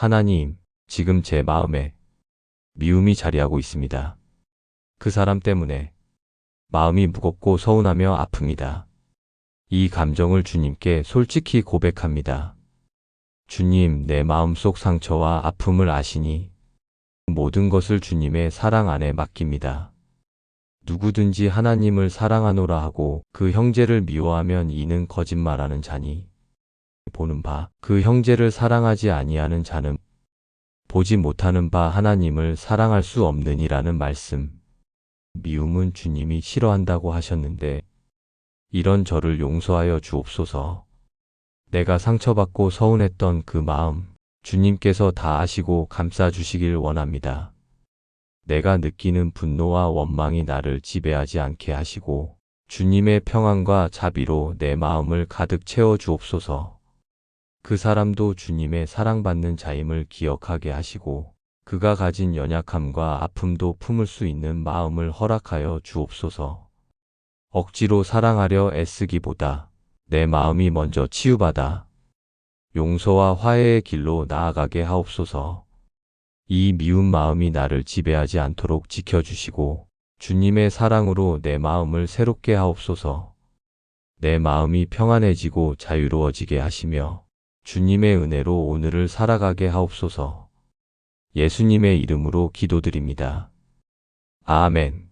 하나님, 지금 제 마음에 미움이 자리하고 있습니다. 그 사람 때문에 마음이 무겁고 서운하며 아픕니다. 이 감정을 주님께 솔직히 고백합니다. 주님, 내 마음속 상처와 아픔을 아시니 모든 것을 주님의 사랑 안에 맡깁니다. 누구든지 하나님을 사랑하노라 하고 그 형제를 미워하면 이는 거짓말하는 자니 보는 바 그 형제를 사랑하지 아니하는 자는 보지 못하는 바 하나님을 사랑할 수 없느니라는 말씀. 미움은 주님이 싫어한다고 하셨는데 이런 저를 용서하여 주옵소서. 내가 상처받고 서운했던 그 마음 주님께서 다 아시고 감싸 주시길 원합니다. 내가 느끼는 분노와 원망이 나를 지배하지 않게 하시고 주님의 평안과 자비로 내 마음을 가득 채워 주옵소서. 그 사람도 주님의 사랑받는 자임을 기억하게 하시고 그가 가진 연약함과 아픔도 품을 수 있는 마음을 허락하여 주옵소서. 억지로 사랑하려 애쓰기보다 내 마음이 먼저 치유받아 용서와 화해의 길로 나아가게 하옵소서. 이 미운 마음이 나를 지배하지 않도록 지켜주시고 주님의 사랑으로 내 마음을 새롭게 하옵소서. 내 마음이 평안해지고 자유로워지게 하시며 주님의 은혜로 오늘을 살아가게 하옵소서. 예수님의 이름으로 기도드립니다. 아멘.